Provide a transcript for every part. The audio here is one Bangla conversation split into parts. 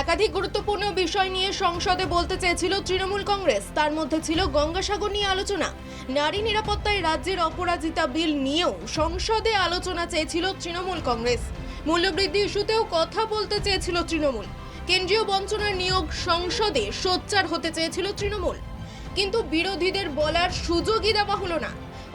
একাধিক গুরুত্বপূর্ণ বিষয় নিয়ে সংসদে বলতে চেয়েছিল তৃণমূল কংগ্রেস। তার মধ্যে ছিল গঙ্গাসাগর নিয়ে আলোচনা। নারী নিরাপত্তায় রাজ্যের অপরাজিতা বিল নিয়েও সংসদে আলোচনা চেয়েছিল তৃণমূল কংগ্রেস। মূল্যবৃদ্ধি ইস্যুতেও কথা বলতে চেয়েছিল তৃণমূল। কেন্দ্রীয় বঞ্চনার নিয়োগ সংসদে সোচ্চার হতে চেয়েছিল তৃণমূল। কিন্তু বিরোধীদের বলার সুযোগই দেওয়া হলো না।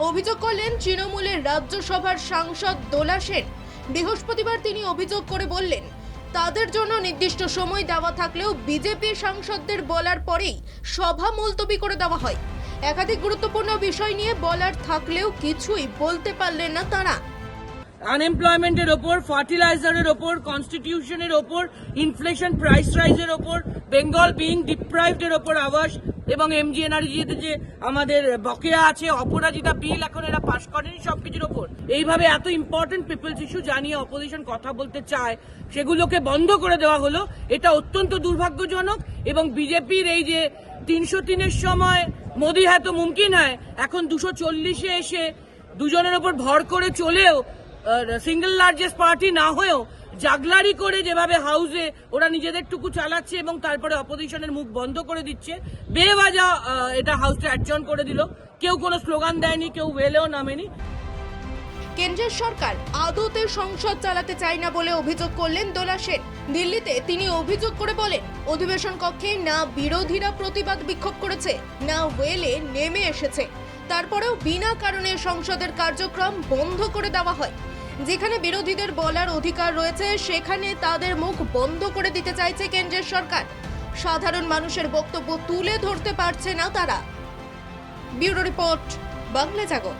অভিযোগ করলেন তৃণমূলের রাজ্যসভার সাংসদ দোলা সেন। বৃহস্পতিবার তিনি অভিযোগ করে বললেন তাদের জন্য নির্দিষ্ট সময় দেওয়া থাকলেও বিজেপি সাংসদদের বলার পরেই সভা মুলতবি করে দেওয়া হয়। একাধিক গুরুত্বপূর্ণ বিষয় নিয়ে বলার থাকলেও কিছুই বলতে পারলেন না তারা। আনএমপ্লয়মেন্টের ওপর ফার্টিলাইজারের ওপর কনস্টিটিউশনের ওপর ইনফ্লেশন প্রাইস রাইজের ওপর বেঙ্গল বিং ডিপ্রাইভড এর ওপর আবাস এবং এমজিএনআরজিতে যে আমাদের বকেয়া আছে, অপরাজিতা বিল এখন এরা পাশ করেনি সবকিছুর ওপর। এইভাবে এত ইম্পর্টেন্ট পিপলস ইস্যু জানিয়ে অপোজিশন কথা বলতে চায়, সেগুলোকে বন্ধ করে দেওয়া হলো, এটা অত্যন্ত দুর্ভাগ্যজনক এবং বিজেপির এই যে তিনশো তিনের সময় মোদি হ্যাঁ তো মুমকিন হয়, এখন দুশো চল্লিশে এসে দুজনের ওপর ভর করে চলেও সিঙ্গেল লার্জেস্ট পার্টি না হয়েও জাগলারি করে যেভাবে হাউসে ওরা নিজেদের টুকু চালাচ্ছে এবং তারপরে অপোজিশনের মুখ বন্ধ করে দিচ্ছে বেবাজা এটা হাউসটা অ্যাডজন করে দিল। কেউ কোনো স্লোগান দেয়নি, কেউ ওয়েলেও নামেনি। কেন্দ্রের সরকার আদতে সংসদ চালাতে চায় না বলে অভিযোগ করলেন দোলা সেন। দিল্লিতে তিনি অভিযোগ করে বলেন, অধিবেশন কক্ষে না বিরোধীরা প্রতিবাদ বিক্ষোভ করেছে, না ওয়েলে নেমে এসেছে। তারপরেও বিনা কারণে সংসদের কার্যক্রম বন্ধ করে দেওয়া হয়। যেখানে বিরোধীদের বলার অধিকার রয়েছে, সেখানে তাদের মুখ বন্ধ করে দিতে চাইছে কেন্দ্রের সরকার। সাধারণ মানুষের বক্তব্য তুলে ধরতে পারছে না তারা। ব্যুরো রিপোর্ট, বাংলা জাগত